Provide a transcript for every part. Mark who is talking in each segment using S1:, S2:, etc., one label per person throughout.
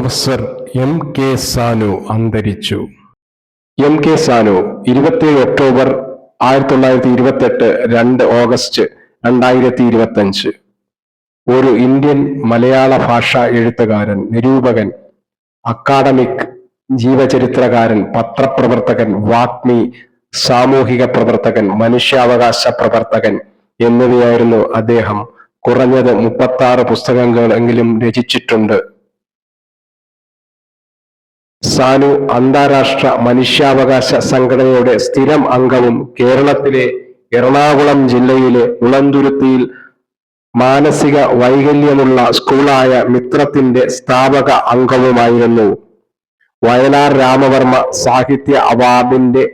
S1: Professor M K Sanu അന്തരിച്ചു. M K Sanu ഇരുപത്തിയേഴ് October ആയിരത്തി തൊള്ളായിരത്തി ഇരുപത്തെട്ട് രണ്ട് ഓഗസ്റ്റ് രണ്ടായിരത്തി ഇരുപത്തി അഞ്ച് ഒരു ഇന്ത്യൻ മലയാള ഭാഷാ എഴുത്തുകാരൻ നിരൂപകൻ അക്കാഡമിക് ജീവചരിത്രകാരൻ പത്രപ്രവർത്തകൻ വാഗ്മി സാമൂഹിക പ്രവർത്തകൻ മനുഷ്യാവകാശ പ്രവർത്തകൻ എന്നിവയായിരുന്നു അദ്ദേഹം. കുറഞ്ഞത് മുപ്പത്തി ആറ് പുസ്തകങ്ങളെങ്കിലും രചിച്ചിട്ടുണ്ട്. സാനു അന്താരാഷ്ട്ര മനുഷ്യാവകാശ സംഘടനയുടെ സ്ഥിരം അംഗവും കേരളത്തിലെ എറണാകുളം ജില്ലയിലെ ഉളന്തുരുത്തിയിൽ മാനസിക വൈകല്യമുള്ള സ്കൂളായ മിത്രത്തിന്റെ സ്ഥാപക അംഗവുമായിരുന്നു. വയലാർ രാമവർമ്മ സാഹിത്യ അവാർഡിന്റെ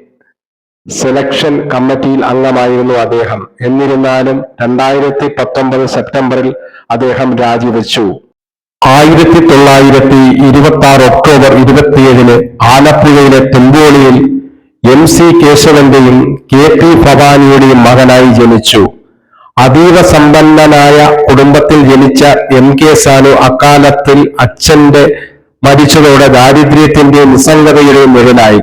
S1: സെലക്ഷൻ കമ്മിറ്റിയിൽ അംഗമായിരുന്നു അദ്ദേഹം. എന്നിരുന്നാലും രണ്ടായിരത്തി പത്തൊമ്പത് സെപ്റ്റംബറിൽ അദ്ദേഹം രാജിവെച്ചു. ആയിരത്തി തൊള്ളായിരത്തി ഇരുപത്തി ആറ് ഒക്ടോബർ ഇരുപത്തിയേഴിന് ആലപ്പുഴയിലെ തുമ്പോളിയിൽ എം സി കേശവന്റെയും കെ പി ഭവാനിയുടെയും മകനായി ജനിച്ചു. അതീവ സമ്പന്നനായ കുടുംബത്തിൽ ജനിച്ച എം കെ സാനു അക്കാലത്തിൽ അച്ഛന്റെ മരിച്ചതോടെ ദാരിദ്ര്യത്തിന്റെ നിസ്സംഗതയുടെ നിഴലായി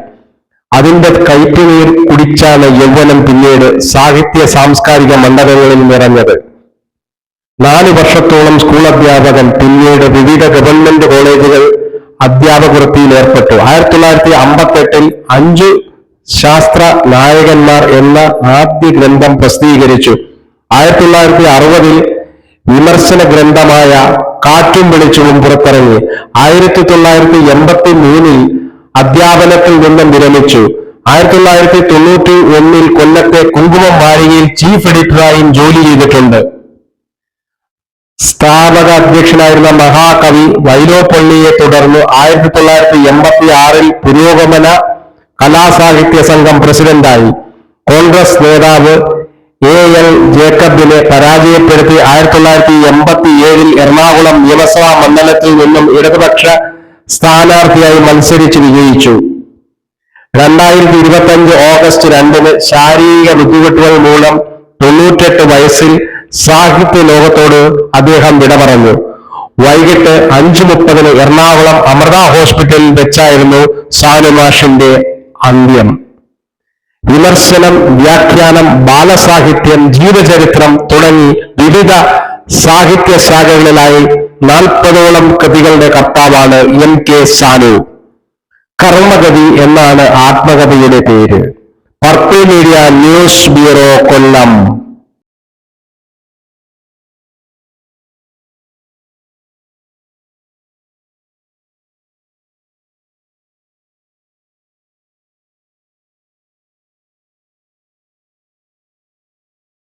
S1: അതിന്റെ കയ്പുനീർ കുടിച്ചാണ് യൗവനം പിന്നീട് സാഹിത്യ സാംസ്കാരിക മണ്ഡലങ്ങളിൽ നിറഞ്ഞത്. നാല് വർഷത്തോളം സ്കൂൾ അധ്യാപകൻ പിന്നീട് വിവിധ ഗവൺമെന്റ് കോളേജുകൾ അധ്യാപകവൃത്തിയിൽ ഏർപ്പെട്ടു. ആയിരത്തി തൊള്ളായിരത്തി അമ്പത്തെട്ടിൽ അഞ്ചു ശാസ്ത്ര നായകന്മാർ എന്ന ആദ്യ ഗ്രന്ഥം പ്രസിദ്ധീകരിച്ചു. ആയിരത്തി തൊള്ളായിരത്തി അറുപതിൽ വിമർശന ഗ്രന്ഥമായ കാറ്റും വെളിച്ചവും പുറത്തിറങ്ങി. ആയിരത്തി തൊള്ളായിരത്തി എൺപത്തി മൂന്നിൽ അധ്യാപനത്തിൽ നിന്നും വിരമിച്ചു. ആയിരത്തി തൊള്ളായിരത്തി തൊണ്ണൂറ്റി ഒന്നിൽ കൊല്ലത്തെ കുങ്കുമം വാരികയിൽ ചീഫ് എഡിറ്ററായും ജോലി ചെയ്തിട്ടുണ്ട്. സ്ഥാപക അധ്യക്ഷനായിരുന്ന മഹാകവി വൈലോപ്പള്ളിയെ തുടർന്ന് ആയിരത്തി തൊള്ളായിരത്തി എൺപത്തി ആറിൽ പുരോഗമന കലാസാഹിത്യ സംഘം പ്രസിഡന്റായി. കോൺഗ്രസ് നേതാവ് എ എൽ ജേക്കബിനെ പരാജയപ്പെടുത്തി ആയിരത്തി തൊള്ളായിരത്തി എൺപത്തി ഏഴിൽ എറണാകുളം നിയമസഭാ മണ്ഡലത്തിൽ നിന്നും ഇടതുപക്ഷ സ്ഥാനാർത്ഥിയായി മത്സരിച്ച് വിജയിച്ചു. രണ്ടായിരത്തി ഇരുപത്തി അഞ്ച് ഓഗസ്റ്റ് രണ്ടിന് ശാരീരിക ബുദ്ധിമുട്ടുകൾ മൂലം തൊണ്ണൂറ്റെട്ട് വയസ്സിൽ സാഹിത്യ ലോകത്തോട് അദ്ദേഹം വിട പറഞ്ഞു. വൈകിട്ട് അഞ്ചു മുപ്പതിന് എറണാകുളം അമൃത ഹോസ്പിറ്റലിൽ വെച്ചായിരുന്നു സാനുമാഷിന്റെ അന്ത്യം. വിമർശനം വ്യാഖ്യാനം ബാലസാഹിത്യം ജീവചരിത്രം തുടങ്ങി വിവിധ സാഹിത്യ ശാഖകളിലായി നാൽപ്പതോളം കൃതികളുടെ കർത്താവാണ് എം കെ സാനു. കർമ്മഗതി എന്നാണ് ആത്മകഥയുടെ പേര്. Purple media news bureau Kollam.